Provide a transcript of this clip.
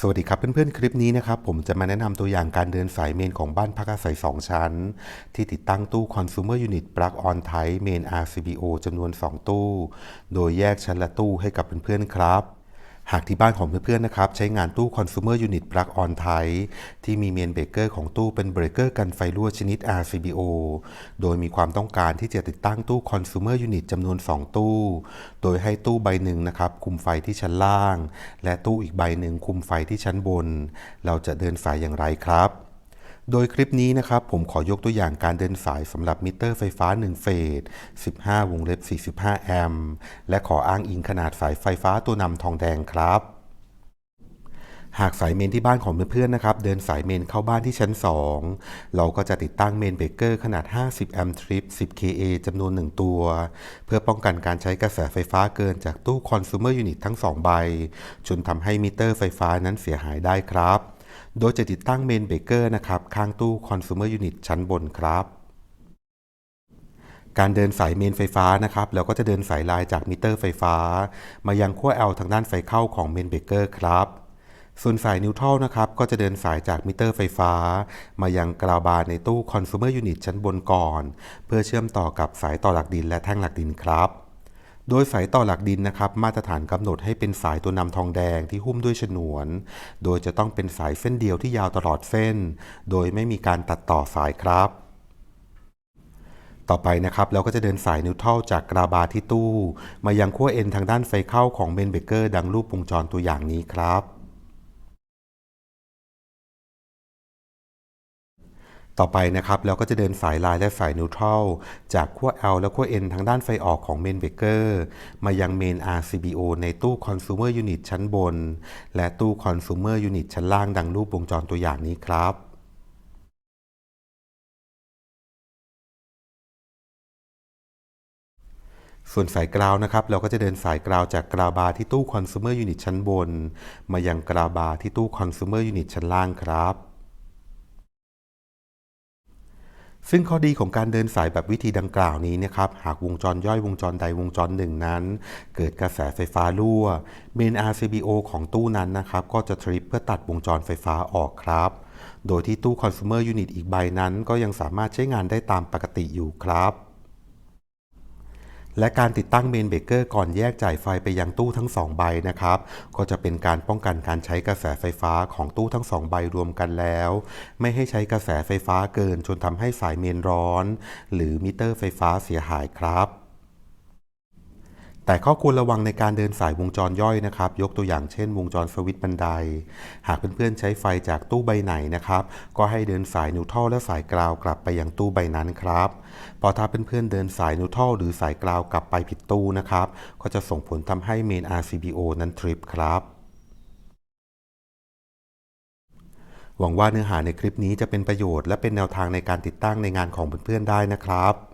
สวัสดีครับเพื่อนๆ คลิปนี้นะครับผมจะมาแนะนำตัวอย่างการเดินสายเมนของบ้านพักอาศัย 2 ชั้น ที่ติดตั้งตู้ Consumer Unit Plug on Type เมน RCBO จำนวน 2 ตู้ โดยแยกชั้นละตู้ให้กับเพื่อนๆ ครับ หากที่บ้านของเพื่อนๆนะครับใช้งานตู้ Consumer Unit Plug on Type ที่มีเมนเบรกเกอร์ของตู้เป็นเบรกเกอร์กันไฟรั่วชนิด RCBO โดยมีความต้องการที่จะติดตั้งตู้ Consumer Unit จำนวน 2 ตู้ โดยให้ตู้ใบหนึ่งนะครับคุมไฟที่ชั้นล่าง และตู้อีกใบหนึ่งคุมไฟที่ชั้นบน เราจะเดินสายอย่างไรครับ โดยคลิปนี้นะครับผมขอยกตัวอย่างการเดินสายสำหรับมิเตอร์ไฟฟ้า 1 เฟส 15 วงเล็บ 45 แอมป์ และขออ้างอิงขนาดสายไฟฟ้าตัวนำทองแดงครับหากสายเมนที่บ้านของเพื่อนๆนะครับ เดินสายเมนเข้าบ้านที่ชั้น 2 เราก็จะติดตั้งเมนเบรกเกอร์ขนาด 50 แอมป์ทริป 10 kA จำนวน 1 ตัว เพื่อป้องกันการใช้กระแสไฟฟ้าเกินจากตู้ Consumer Unit ทั้ง 2 ใบ จนทำให้มิเตอร์ไฟฟ้านั้นเสียหายได้ครับ โดยจะติดตั้งเมนเบเกอร์นะครับข้างตู้ Consumer Unit ชั้นบนครับ การเดินสายเมนไฟฟ้านะครับเราก็จะเดินสายลายจากมิเตอร์ไฟฟ้า มายังขั้ว L ทางด้านไฟเข้าของเมนเบเกอร์ครับส่วนสายนิวทรัลนะครับก็จะเดินสายจากมิเตอร์ไฟฟ้า มายังกราวบาร์ในตู้ Consumer Unit ชั้นบนก่อน เพื่อเชื่อมต่อกับสายต่อหลักดินและแท่งหลักดินครับ โดยสายต่อหลักดินนะครับ มาตรฐานกำหนดให้เป็นสายตัวนำทองแดงที่หุ้มด้วยฉนวน โดยจะต้องเป็นสายเส้นเดียวที่ยาวตลอดเส้น โดยไม่มีการตัดต่อสายครับต่อไปนะครับเราก็จะเดินสายนิวทรัลจากกราบาที่ตู้ มายังขั้วเอ็นทางด้านไฟเข้าของเมนเบเกอร์ดังรูปวงจรตัวอย่างนี้ครับ ต่อไปนะครับเราก็จะเดินสายลายและสายนิวทรัลจากขั้ว L และขั้ว N ทางด้านไฟออกของเมนเบเกอร์มายังเมน RCBO ในตู้ Consumer Unit ชั้นบน และตู้ Consumer Unit ชั้นล่างดังรูปวงจรตัวอย่างนี้ครับส่วนสายกราวนะครับเราก็จะเดินสายกราวจากกราวบาร์ที่ตู้ Consumer Unit ชั้นบน มายังกราวบาร์ที่ตู้ Consumer Unit ชั้นล่างครับ ซึ่งข้อดีของการเดินสายแบบวิธีดังกล่าวนี้นะครับหากวงจรย่อยวงจรใดวงจรหนึ่งนั้น เกิดกระแสไฟฟ้ารั่วเมน RCBO ของตู้นั้นนะครับก็จะทริปเพื่อตัดวงจรไฟฟ้าออกครับ โดยที่ตู้ Consumer Unit อีกใบนั้นก็ยังสามารถใช้งานได้ตามปกติอยู่ครับ และการติดตั้งเมนเบเกอร์ก่อนแยกจ่ายไฟไปยังตู้ทั้ง 2 ใบนะครับ ก็จะเป็นการป้องกันการใช้กระแสไฟฟ้าของตู้ทั้ง 2 ใบรวมกันแล้ว ไม่ให้ใช้กระแสไฟฟ้าเกินจนทำให้สายเมนร้อน หรือมิเตอร์ไฟฟ้าเสียหายครับ แต่ข้อควรระวังในการเดินสายวงจรย่อยนะครับ ยกตัวอย่างเช่น วงจรสวิตช์บันได หากเพื่อนๆใช้ไฟจากตู้ใบไหนนะครับ ก็ให้เดินสายนิวทรัลและสายกราวกลับไปยังตู้ใบนั้นครับพราะถ้าเพื่อนๆเดินสายนิวทรัลหรือสายกราวกลับไปผิดตู้นะครับ ก็จะส่งผลทำให้เมน RCBO นั้นทริปครับหวังว่าเนื้อหาในคลิปนี้จะเป็นประโยชน์และเป็นแนวทางในการติดตั้งในงานของเพื่อนๆได้นะครับ